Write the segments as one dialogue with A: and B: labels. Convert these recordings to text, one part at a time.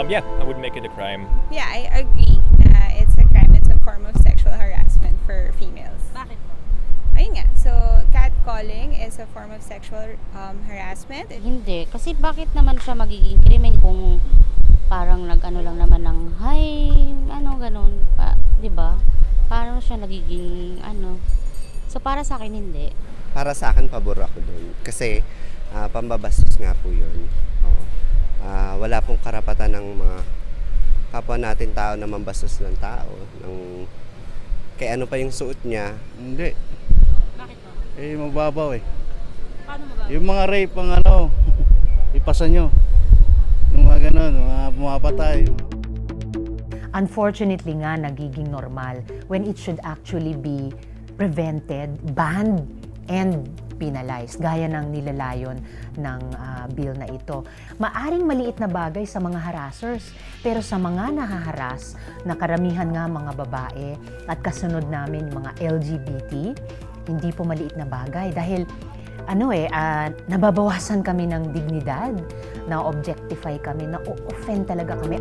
A: Um, yeah, I would make it a crime.
B: Yeah, I agree na it's a crime. It's a form of sexual harassment for females.
C: Bakit po?
B: Ayun nga. So, catcalling is a form of sexual um, harassment.
C: Hindi. Kasi bakit naman siya magiging krimen kung parang nag-ano lang naman ng, hi, ano, ganun. Pa, di ba? Parang siya nagiging, ano. So, para sa akin, hindi.
D: Para sa akin, pabor ako doon. Kasi ah, pambabastos nga po yun. Oo. Ah, wala pong karapatan ng mga kapwa natin tao na mambastos ng tao. Ng, kaya ano pa yung suot niya,
E: Hindi.
C: Bakit po?
E: Eh, mababaw eh.
C: Paano ba?
E: Yung mga rape, ang ano, ipasa nyo. Yung mga ganun, mga pumapatay.
F: unfortunately nga nagiging normal when it should actually be prevented, banned, and penalized, gaya ng nilalayon ng ah, bill na ito. Maaring maliit na bagay sa mga harassers, pero sa mga nahaharas, na karamihan nga mga babae at kasunod namin mga LGBT, hindi po maliit na bagay dahil ano eh, ah, nababawasan kami ng dignidad, na objectify kami, na offend talaga kami.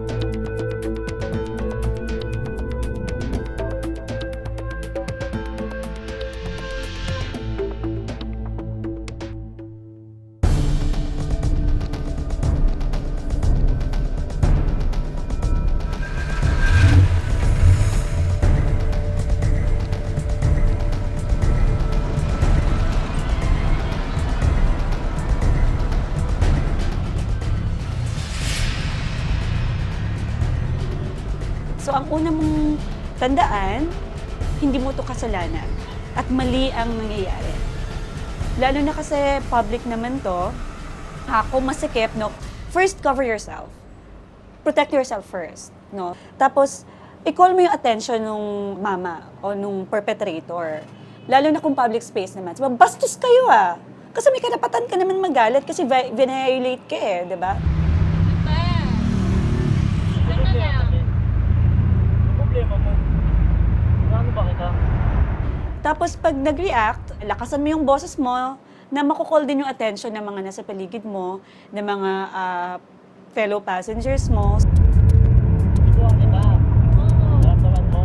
G: Ang una mong tandaan, hindi mo to kasalanan at mali ang nangyayari. Lalo na kasi public naman to, ako masikip, no? First, cover yourself. Protect yourself first, no? Tapos, i-call mo yung attention nung mama o nung perpetrator. Lalo na kung public space naman. Diba, bastos kayo ah! Kasi may karapatan ka naman magalit kasi vi- violate ka eh, di ba?
E: Problema mo. Ano ba kita?
G: Tapos pag nag-react, lakasan mo yung boses mo na makukall din yung attention ng mga nasa paligid mo, ng mga ah, fellow passengers mo.
E: Ituan kita. Daramdaman mo.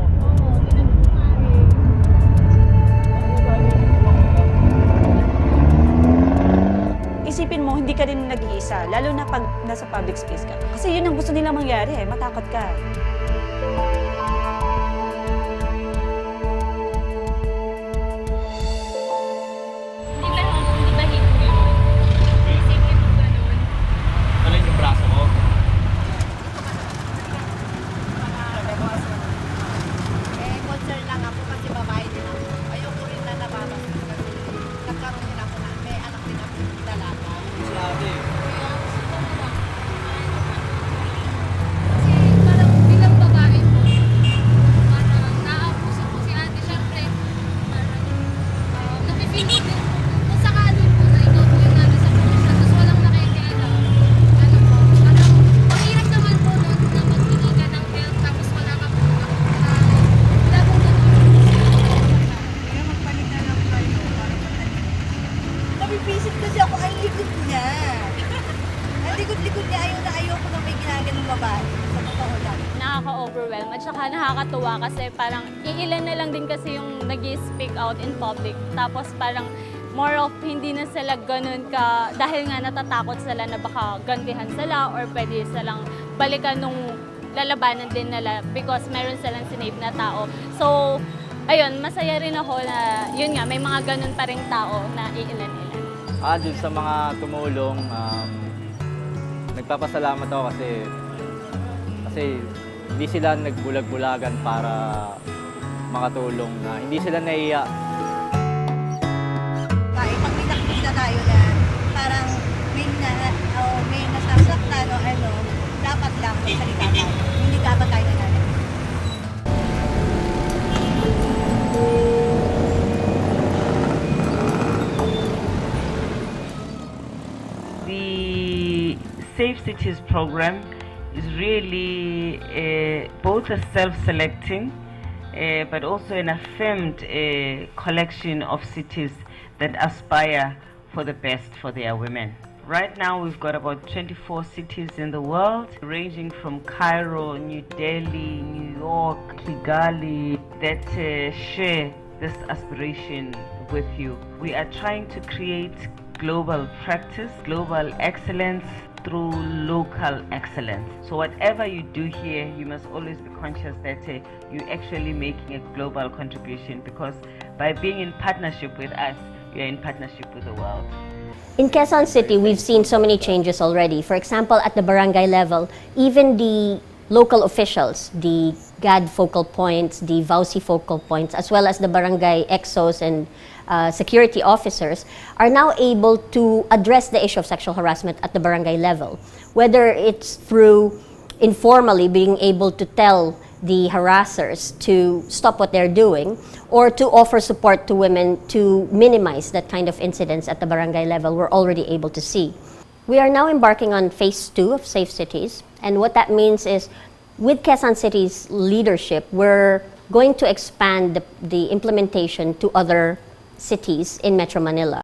G: Isipin mo, hindi ka rin nag-iisa, lalo na pag nasa public space ka. Kasi yun ang gusto nila mangyari, eh, matakot ka.
H: Nakakatuwa kasi parang iilan na lang din kasi yung nag speak out in public. Tapos parang more of hindi na sila ganun ka dahil nga natatakot sila na baka gantihan sila or pwede silang balikan nung lalabanan din nila because meron silang sinave na tao. So, ayun, masaya rin ako na yun nga, may mga ganun pa rin tao na iilan-ilan.
I: Ah, dun sa mga tumulong, um, nagpapasalamat ako kasi kasi hindi sila nagbulag-bulagan para makatulong na hindi sila naiya
J: Tayo, pag may nakikita tayo na parang may, na, o may nasasaktan o ano, dapat lang magsalita tayo. Hindi dapat tayo nananalig.
K: the Safe Cities program is really uh, both a self-selecting uh, but also an affirmed uh, collection of cities that aspire for the best for their women. Right now, we've got about 24 cities in the world, ranging from Cairo, New Delhi, New York, Kigali, that uh, share this aspiration with you. We are trying to create global practice, global excellence through local excellence. So whatever you do here, you must always be conscious that uh, you're actually making a global contribution because by being in partnership with us, you're in partnership with the world.
L: In Quezon City, we've seen so many changes already. For example, at the barangay level, even the local officials, the GAD focal points, the VAUSI focal points, as well as the barangay exos and uh, security officers, are now able to address the issue of sexual harassment at the barangay level. Whether it's through informally being able to tell the harassers to stop what they're doing or to offer support to women to minimize that kind of incidents at the barangay level, we're already able to see. We are now embarking on phase two of Safe Cities, and what that means is with Quezon City's leadership, we're going to expand the, the implementation to other cities in Metro Manila.